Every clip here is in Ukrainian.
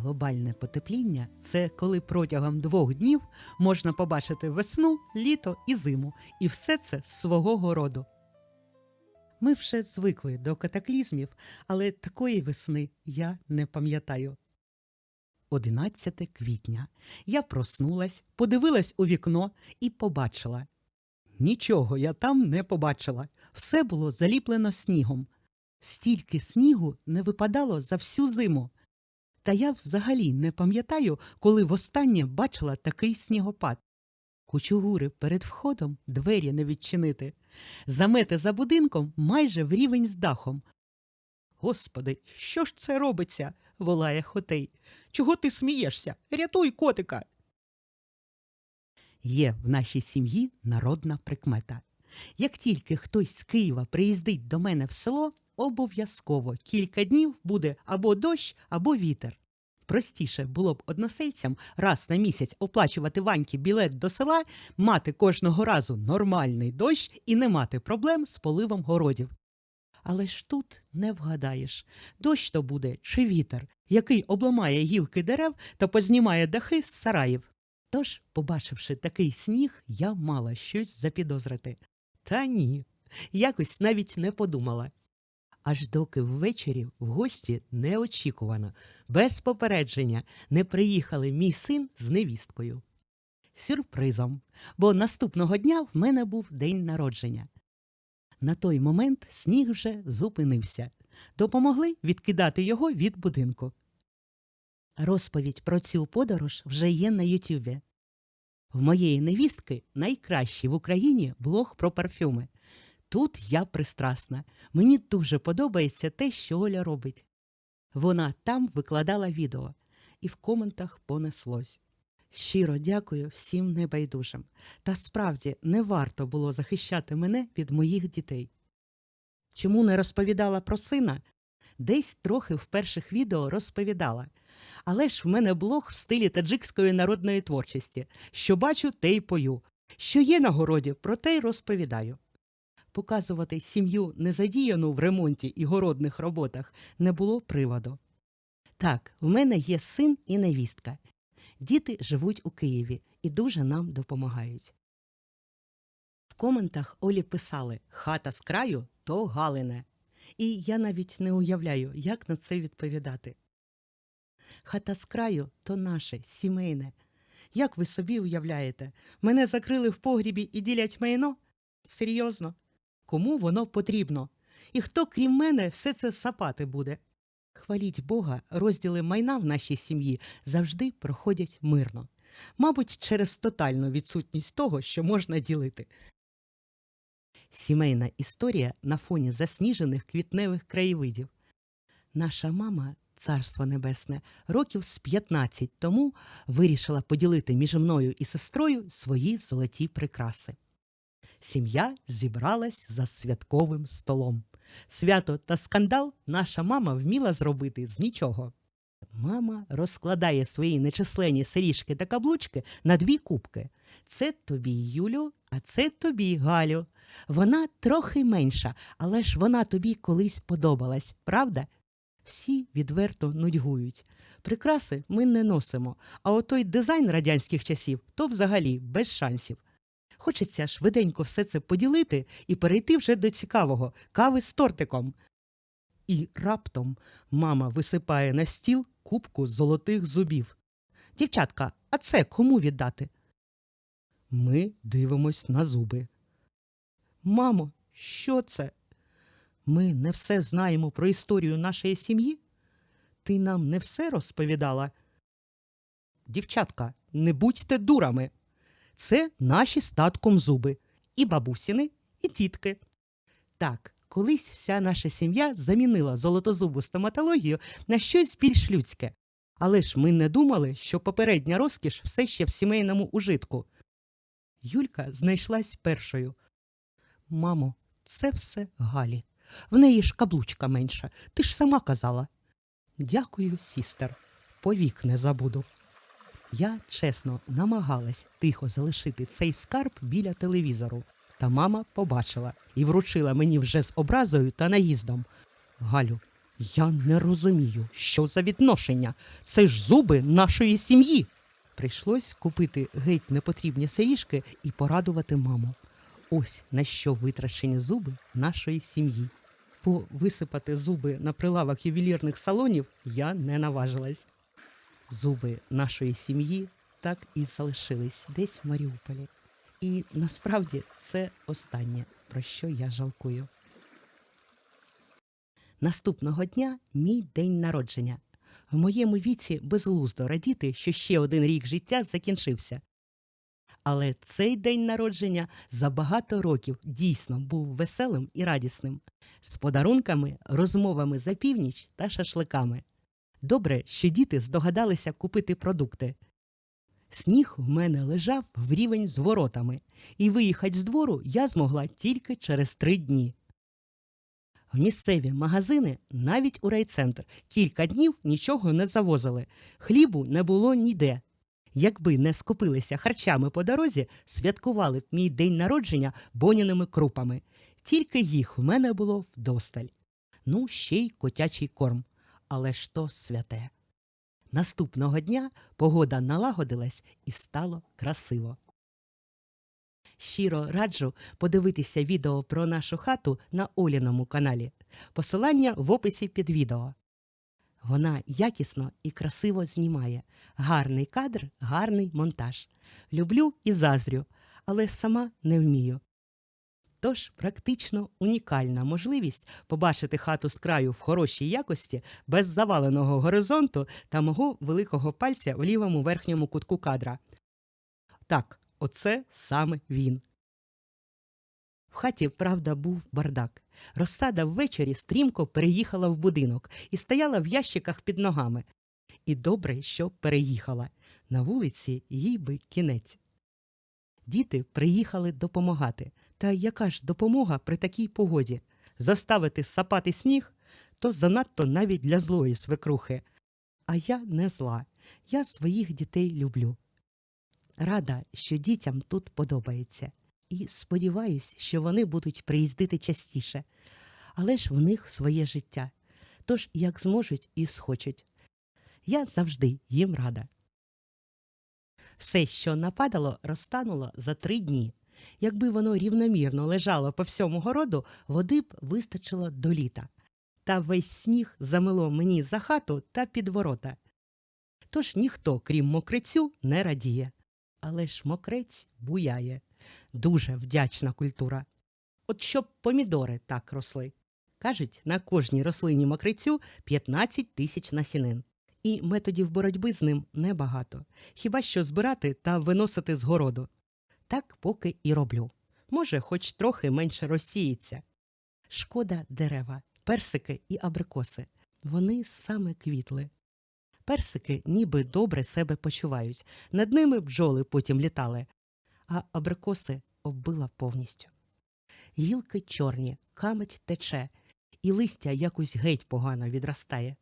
Глобальне потепління це коли протягом двох днів можна побачити весну, літо і зиму, і все це з свого городу. Ми вже звикли до катаклізмів, але такої весни я не пам'ятаю. 11 квітня. Я проснулась, подивилась у вікно і побачила. Нічого я там не побачила. Все було заліплено снігом. Стільки снігу не випадало за всю зиму. Та я взагалі не пам'ятаю, коли востаннє бачила такий снігопад. Кучугури перед входом двері не відчинити. Замети за будинком майже в рівень з дахом. Господи, що ж це робиться? волає Хотей. Чого ти смієшся? Рятуй котика. Є в нашій сім'ї народна прикмета. Як тільки хтось з Києва приїздить до мене в село, обов'язково кілька днів буде або дощ, або вітер. Простіше було б односельцям раз на місяць оплачувати ваньки білет до села, мати кожного разу нормальний дощ і не мати проблем з поливом городів. Але ж тут не вгадаєш, дощ то буде чи вітер, який обламає гілки дерев та познімає дахи з сараїв. Тож, побачивши такий сніг, я мала щось запідозрити. Та ні, якось навіть не подумала. Аж доки ввечері в гості неочікувано, без попередження, не приїхали мій син з невісткою. Сюрпризом, бо наступного дня в мене був день народження. На той момент сніг вже зупинився. Допомогли відкидати його від будинку. Розповідь про цю подорож вже є на Ютюбі. В моєї невістки найкращий в Україні блог про парфюми. Тут я пристрасна. Мені дуже подобається те, що Оля робить. Вона там викладала відео, і в коментах понеслось. Щиро дякую всім небайдужим. Та справді не варто було захищати мене від моїх дітей. Чому не розповідала про сина? Десь трохи в перших відео розповідала. Але ж в мене блог в стилі таджикської народної творчості. Що бачу, те й пою. Що є на городі, про те й розповідаю. Показувати сім'ю незадіяну в ремонті і городних роботах не було приводу. Так, в мене є син і невістка. Діти живуть у Києві і дуже нам допомагають. В коментах Олі писали хата з краю то Галине. І я навіть не уявляю, як на це відповідати. Хата з краю то наше, сімейне. Як ви собі уявляєте, мене закрили в погрібі і ділять майно? Серйозно? Кому воно потрібно? І хто, крім мене, все це сапати буде? Хваліть Бога, розділи майна в нашій сім'ї завжди проходять мирно. Мабуть, через тотальну відсутність того, що можна ділити. Сімейна історія на фоні засніжених квітневих краєвидів. Наша мама, царство небесне, років з 15 тому вирішила поділити між мною і сестрою свої золоті прикраси. Сім'я зібралась за святковим столом. Свято та скандал наша мама вміла зробити з нічого. Мама розкладає свої нечисленні сиріжки та каблучки на дві кубки. Це тобі, Юлю, а це тобі, Галю. Вона трохи менша, але ж вона тобі колись подобалась, правда? Всі відверто нудьгують. Прикраси ми не носимо, а отой дизайн радянських часів то взагалі без шансів. Хочеться швиденько все це поділити і перейти вже до цікавого кави з тортиком. І раптом мама висипає на стіл кубку золотих зубів. Дівчатка, а це кому віддати? Ми дивимось на зуби. Мамо, що це? Ми не все знаємо про історію нашої сім'ї? Ти нам не все розповідала? Дівчатка, не будьте дурами. Це наші статком зуби, і бабусіни, і тітки. Так, колись вся наша сім'я замінила золотозубу стоматологію на щось більш людське. Але ж ми не думали, що попередня розкіш все ще в сімейному ужитку. Юлька знайшлась першою. Мамо, це все Галі. В неї ж каблучка менша. Ти ж сама казала. Дякую, сістер. Повік не забуду. Я чесно намагалась тихо залишити цей скарб біля телевізору. Та мама побачила і вручила мені вже з образою та наїздом. Галю, Я не розумію, що за відношення. Це ж зуби нашої сім'ї. Прийшлось купити геть непотрібні сиріжки і порадувати маму. Ось на що витрачені зуби нашої сім'ї. Бо висипати зуби на прилавок ювелірних салонів я не наважилась. Зуби нашої сім'ї так і залишились десь в Маріуполі. І насправді це останнє, про що я жалкую. Наступного дня мій день народження. В моєму віці безглуздо радіти, що ще один рік життя закінчився. Але цей день народження за багато років дійсно був веселим і радісним, з подарунками, розмовами за північ та шашликами. Добре, що діти здогадалися купити продукти. Сніг в мене лежав в рівень з воротами, і виїхати з двору я змогла тільки через три дні. В місцеві магазини, навіть у райцентр, кілька днів нічого не завозили, хлібу не було ніде. Якби не скупилися харчами по дорозі, святкували б мій день народження боняними крупами. Тільки їх в мене було вдосталь. Ну, ще й котячий корм. Але ж то святе. Наступного дня погода налагодилась і стало красиво. Щиро раджу подивитися відео про нашу хату на Оліному каналі. Посилання в описі під відео. Вона якісно і красиво знімає. Гарний кадр, гарний монтаж. Люблю і заздрю, але сама не вмію. Тож практично унікальна можливість побачити хату з краю в хорошій якості без заваленого горизонту та мого великого пальця в лівому верхньому кутку кадра. Так, оце саме він. В хаті, правда, був бардак. Розсада ввечері стрімко переїхала в будинок і стояла в ящиках під ногами. І добре, що переїхала. На вулиці їй би кінець. Діти приїхали допомагати. Та яка ж допомога при такій погоді? Заставити сапати сніг то занадто навіть для злої свекрухи. А я не зла. Я своїх дітей люблю. Рада, що дітям тут подобається. І сподіваюсь, що вони будуть приїздити частіше. Але ж в них своє життя. Тож як зможуть і схочуть. Я завжди їм рада. Все, що нападало, розтануло за три дні. Якби воно рівномірно лежало по всьому городу, води б вистачило до літа. Та весь сніг замило мені за хату та під ворота. Тож ніхто, крім мокрицю, не радіє. Але ж мокрець буяє. Дуже вдячна культура. От щоб помідори так росли. Кажуть, на кожній рослині мокрицю 15 тисяч насінин. І методів боротьби з ним небагато. Хіба що збирати та виносити з городу. Так поки і роблю. Може, хоч трохи менше розсіється. Шкода дерева, персики і абрикоси. Вони саме квітли. Персики ніби добре себе почувають. Над ними бджоли потім літали, а абрикоси оббила повністю. Гілки чорні, камедь тече, і листя якось геть погано відростає.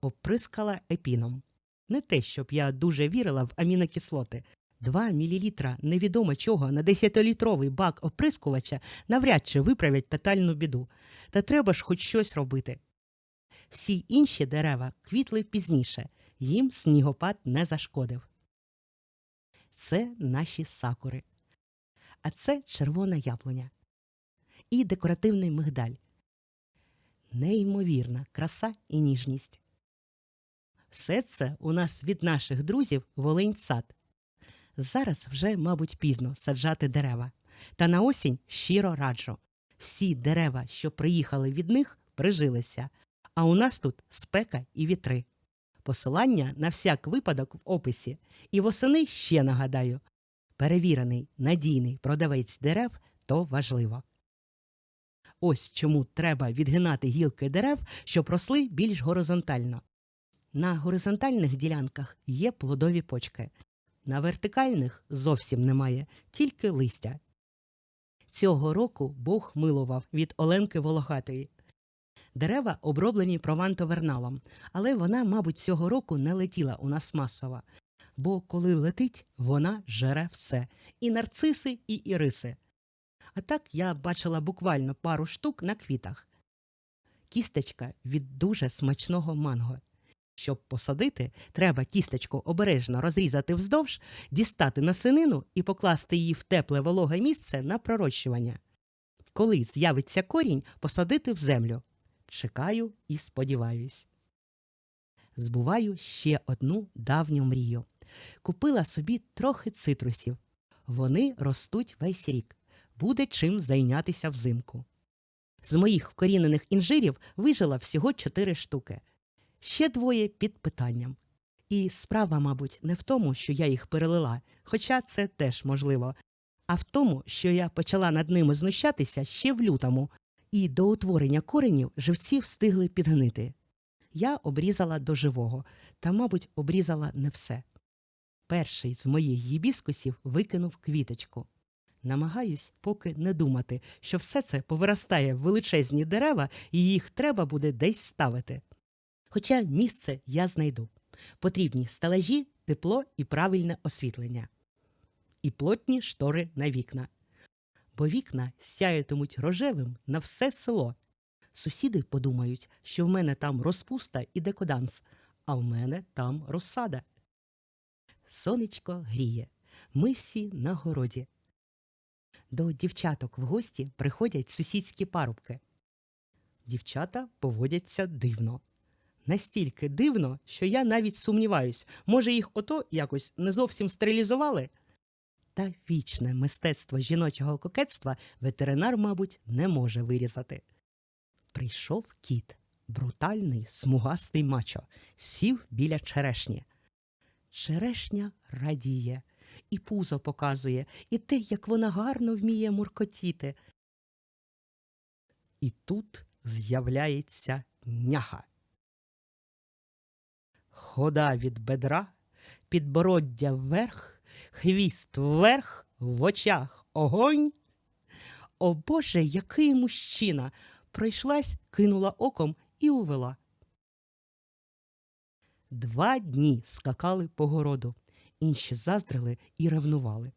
Оприскала епіном. Не те, щоб я дуже вірила в амінокислоти. Два мілілітра невідомо чого на десятилітровий бак оприскувача навряд чи виправлять тотальну біду. Та треба ж хоч щось робити. Всі інші дерева квітли пізніше, їм снігопад не зашкодив. Це наші сакури. А це червона яблуня. І декоративний мигдаль. Неймовірна краса і ніжність. Все це у нас від наших друзів Волинь сад. Зараз вже, мабуть, пізно саджати дерева. Та на осінь щиро раджу. Всі дерева, що приїхали від них, прижилися. А у нас тут спека і вітри. Посилання на всяк випадок в описі. І восени ще нагадаю перевірений надійний продавець дерев то важливо. Ось чому треба відгинати гілки дерев, щоб росли більш горизонтально. На горизонтальних ділянках є плодові почки, на вертикальних зовсім немає, тільки листя. Цього року Бог милував від Оленки Вологатої. Дерева оброблені провантоверналом, але вона, мабуть, цього року не летіла у нас масово. Бо коли летить, вона жере все і нарциси, і іриси. А так я бачила буквально пару штук на квітах. кістечка від дуже смачного манго. Щоб посадити, треба кісточку обережно розрізати вздовж, дістати насинину і покласти її в тепле вологе місце на пророщування. Коли з'явиться корінь, посадити в землю. Чекаю і сподіваюсь. Збуваю ще одну давню мрію. Купила собі трохи цитрусів. Вони ростуть весь рік. Буде чим зайнятися взимку. З моїх вкорінених інжирів вижила всього чотири штуки. Ще двоє під питанням. І справа, мабуть, не в тому, що я їх перелила, хоча це теж можливо, а в тому, що я почала над ними знущатися ще в лютому, і до утворення коренів живці встигли підгнити. Я обрізала до живого, та, мабуть, обрізала не все. Перший з моїх гібіскусів викинув квіточку. Намагаюсь поки не думати, що все це повиростає в величезні дерева і їх треба буде десь ставити. Хоча місце я знайду. Потрібні стелажі, тепло і правильне освітлення. І плотні штори на вікна. Бо вікна сяятимуть рожевим на все село. Сусіди подумають, що в мене там розпуста і декоданс, а в мене там розсада. Сонечко гріє. Ми всі на городі. До дівчаток в гості приходять сусідські парубки. Дівчата поводяться дивно. Настільки дивно, що я навіть сумніваюсь, може, їх ото якось не зовсім стерилізували. Та вічне мистецтво жіночого кокетства ветеринар, мабуть, не може вирізати. Прийшов кіт, брутальний, смугастий мачо, сів біля черешні. Черешня радіє, і пузо показує, і те, як вона гарно вміє муркотіти. І тут з'являється няха. Хода від бедра, підбороддя вверх, хвіст вверх, в очах огонь. О Боже, який мужчина! Пройшлась, кинула оком і увела. Два дні скакали по городу, інші заздрили і ревнували.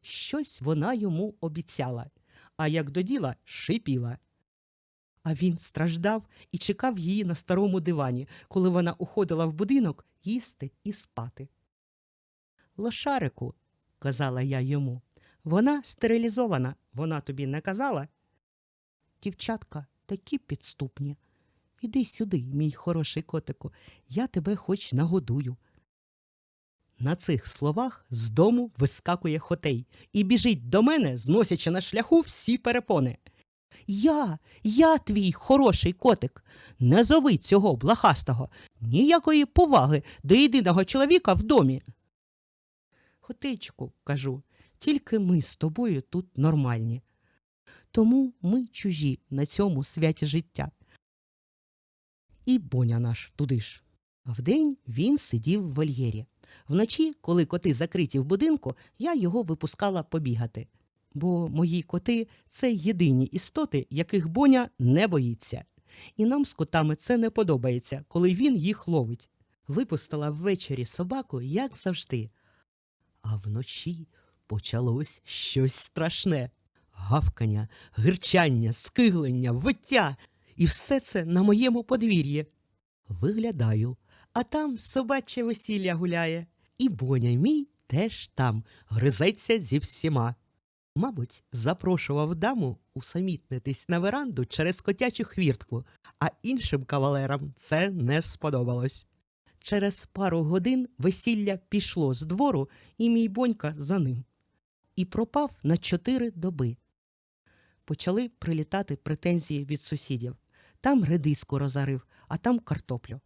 Щось вона йому обіцяла, а як до діла шипіла. А він страждав і чекав її на старому дивані, коли вона уходила в будинок їсти і спати. Лошарику, казала я йому, вона стерилізована, вона тобі не казала. Дівчатка такі підступні. Іди сюди, мій хороший котику, я тебе хоч нагодую. На цих словах з дому вискакує хотей і біжить до мене, зносячи на шляху всі перепони. Я, я твій хороший котик. Не зови цього блахастого, ніякої поваги до єдиного чоловіка в домі. Хотичку, кажу, тільки ми з тобою тут нормальні. Тому ми чужі на цьому святі життя. І боня наш туди ж. Вдень він сидів в вольєрі. Вночі, коли коти закриті в будинку, я його випускала побігати. Бо мої коти це єдині істоти, яких боня не боїться. І нам з котами це не подобається, коли він їх ловить. Випустила ввечері собаку, як завжди. А вночі почалось щось страшне гавкання, гирчання, скиглення, виття. І все це на моєму подвір'ї. Виглядаю, а там собаче весілля гуляє. І боня мій теж там гризеться зі всіма. Мабуть, запрошував даму усамітнитись на веранду через котячу хвіртку, а іншим кавалерам це не сподобалось. Через пару годин весілля пішло з двору, і мій бонька за ним. І пропав на чотири доби. Почали прилітати претензії від сусідів. Там редиску розарив, а там картоплю.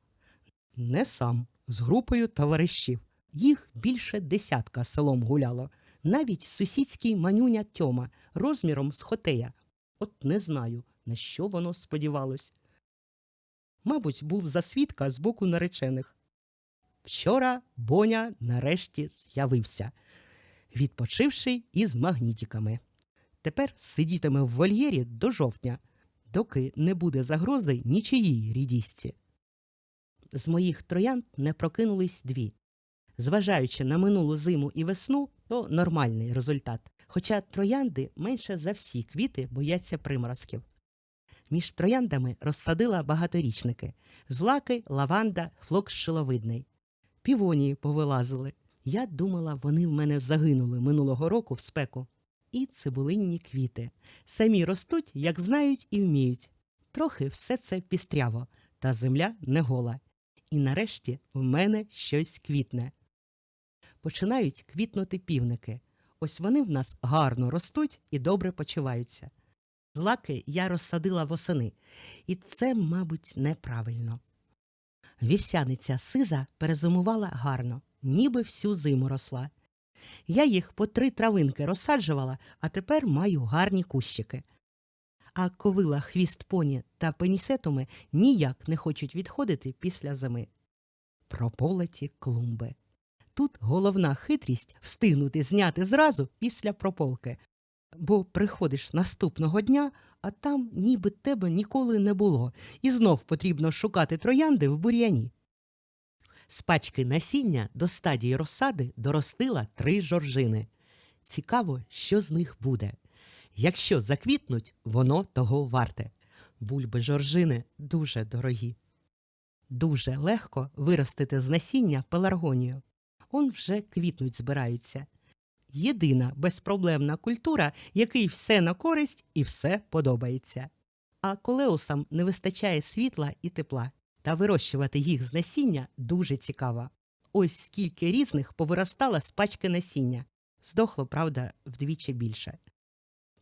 Не сам, з групою товаришів. Їх більше десятка селом гуляло. Навіть сусідський манюня Тьома розміром з хотея. От не знаю, на що воно сподівалось. Мабуть, був за свідка з боку наречених. Вчора Боня нарешті з'явився, відпочивши із магнітиками. Тепер сидітиме в вольєрі до жовтня, доки не буде загрози нічиїй рідісці. З моїх троянд не прокинулись дві. Зважаючи на минулу зиму і весну, то нормальний результат. Хоча троянди менше за всі квіти бояться приморозків. Між трояндами розсадила багаторічники злаки, лаванда, флокс шиловидний. Півонії повилазили. Я думала, вони в мене загинули минулого року в спеку. І цибулинні квіти. Самі ростуть, як знають і вміють. Трохи все це пістряво, та земля не гола. І нарешті в мене щось квітне. Починають квітнути півники. Ось вони в нас гарно ростуть і добре почуваються. Злаки я розсадила восени, і це, мабуть, неправильно. Вівсяниця сиза перезимувала гарно, ніби всю зиму росла. Я їх по три травинки розсаджувала, а тепер маю гарні кущики. А ковила хвіст поні та пенісетуми ніяк не хочуть відходити після зими. Прополоті клумби. Тут головна хитрість встигнути зняти зразу після прополки, бо приходиш наступного дня, а там ніби тебе ніколи не було, і знов потрібно шукати троянди в бур'яні. З пачки насіння до стадії розсади доростила три жоржини. Цікаво, що з них буде. Якщо заквітнуть, воно того варте. Бульби жоржини дуже дорогі. Дуже легко виростити з насіння пеларгонію. Он вже квітнуть збираються. Єдина безпроблемна культура, який все на користь і все подобається. А колеусам не вистачає світла і тепла, та вирощувати їх з насіння дуже цікаво. Ось скільки різних повиростало з пачки насіння. Здохло, правда, вдвічі більше.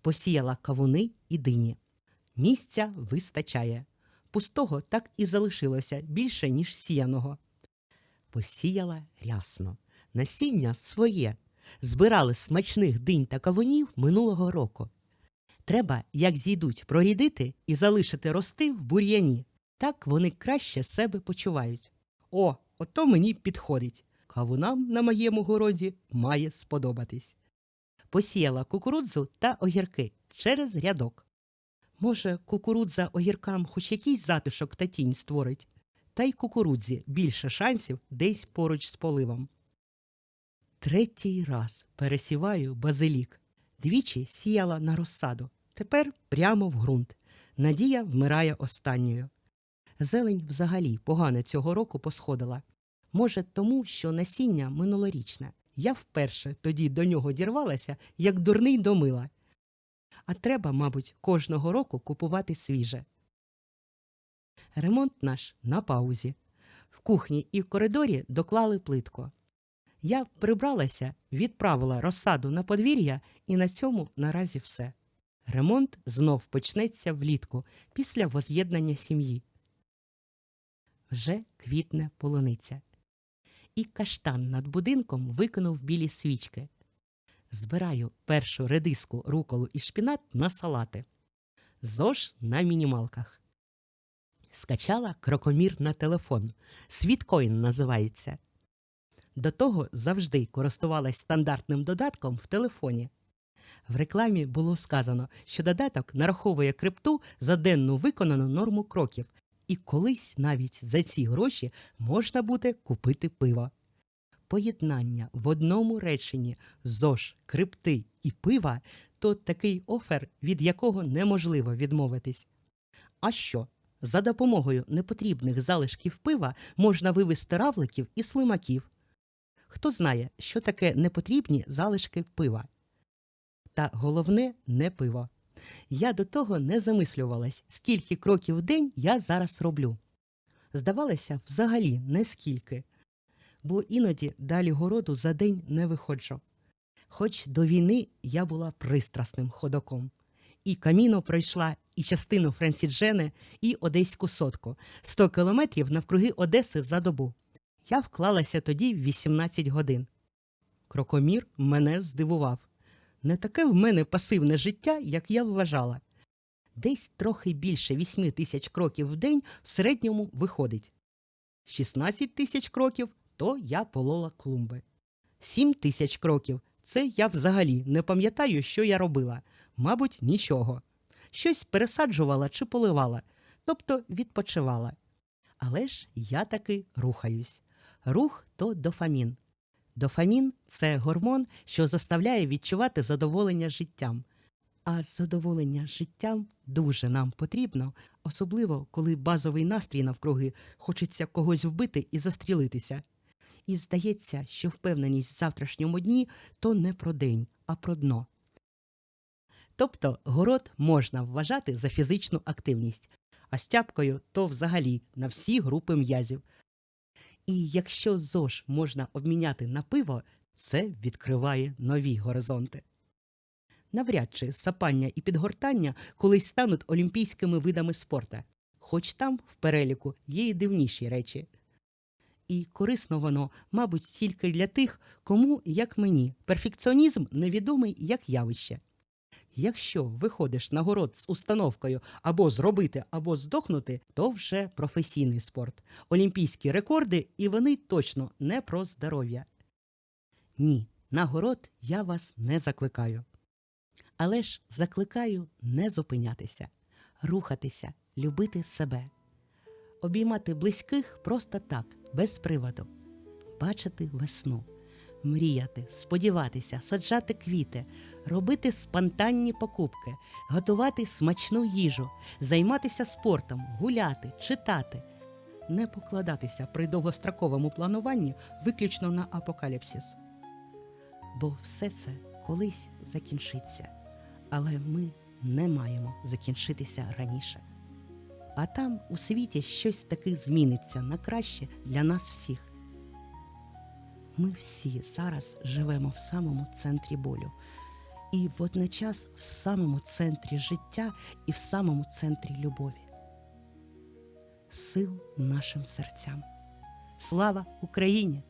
Посіяла кавуни і дині. Місця вистачає. Пустого так і залишилося більше, ніж сіяного. Посіяла рясно. Насіння своє. Збирали смачних динь та кавунів минулого року. Треба, як зійдуть, прорідити і залишити рости в бур'яні. Так вони краще себе почувають. О, ото мені підходить. Кавунам на моєму городі має сподобатись. Посіяла кукурудзу та огірки через рядок. Може, кукурудза огіркам хоч якийсь затишок та тінь створить, та й кукурудзі більше шансів десь поруч з поливом. Третій раз пересіваю базилік. Двічі сіяла на розсаду. Тепер прямо в ґрунт. Надія вмирає останньою. Зелень взагалі погано цього року посходила. Може, тому, що насіння минулорічне. Я вперше тоді до нього дірвалася, як дурний до мила. А треба, мабуть, кожного року купувати свіже. Ремонт наш на паузі. В кухні і в коридорі доклали плитку. Я прибралася, відправила розсаду на подвір'я, і на цьому наразі все. Ремонт знов почнеться влітку після воз'єднання сім'ї. Вже квітне полуниця. І каштан над будинком викинув білі свічки. Збираю першу редиску, руколу і шпінат на салати. ЗОЖ на мінімалках. Скачала крокомір на телефон. Світкоін називається. До того завжди користувалась стандартним додатком в телефоні. В рекламі було сказано, що додаток нараховує крипту за денну виконану норму кроків, і колись навіть за ці гроші можна буде купити пиво. Поєднання в одному реченні ЗОЖ, крипти і пива то такий офер, від якого неможливо відмовитись. А що? За допомогою непотрібних залишків пива можна вивести равликів і слимаків. Хто знає, що таке непотрібні залишки пива? Та головне не пиво. Я до того не замислювалась, скільки кроків в день я зараз роблю. Здавалося, взагалі не скільки, бо іноді далі городу за день не виходжу. Хоч до війни я була пристрасним ходоком. І каміно пройшла, і частину Френсіджени, і Одеську сотку 100 кілометрів навкруги Одеси за добу. Я вклалася тоді в 18 годин. Крокомір мене здивував. Не таке в мене пасивне життя, як я вважала. Десь трохи більше 8 тисяч кроків в день в середньому виходить. 16 тисяч кроків то я полола клумби. 7 тисяч кроків це я взагалі не пам'ятаю, що я робила. Мабуть, нічого. Щось пересаджувала чи поливала, тобто відпочивала. Але ж я таки рухаюсь. Рух то дофамін. Дофамін це гормон, що заставляє відчувати задоволення життям. А задоволення життям дуже нам потрібно, особливо коли базовий настрій навкруги хочеться когось вбити і застрілитися. І здається, що впевненість в завтрашньому дні то не про день, а про дно. Тобто город можна вважати за фізичну активність, а стяпкою то взагалі на всі групи м'язів. І якщо ЗОЖ можна обміняти на пиво, це відкриває нові горизонти. Навряд чи сапання і підгортання колись стануть олімпійськими видами спорта, хоч там в переліку є і дивніші речі. І корисно воно, мабуть, тільки для тих, кому, як мені, перфекціонізм невідомий як явище. Якщо виходиш на город з установкою або зробити, або здохнути, то вже професійний спорт, олімпійські рекорди, і вони точно не про здоров'я. Ні, на город я вас не закликаю. Але ж закликаю не зупинятися, рухатися, любити себе, обіймати близьких просто так, без приводу, бачити весну, мріяти, сподіватися, саджати квіти, робити спонтанні покупки, готувати смачну їжу, займатися спортом, гуляти, читати, не покладатися при довгостроковому плануванні виключно на апокаліпсис. Бо все це колись закінчиться, але ми не маємо закінчитися раніше. А там у світі щось таки зміниться на краще для нас всіх. Ми всі зараз живемо в самому центрі болю, і водночас в самому центрі життя і в самому центрі любові. Сил нашим серцям. Слава Україні!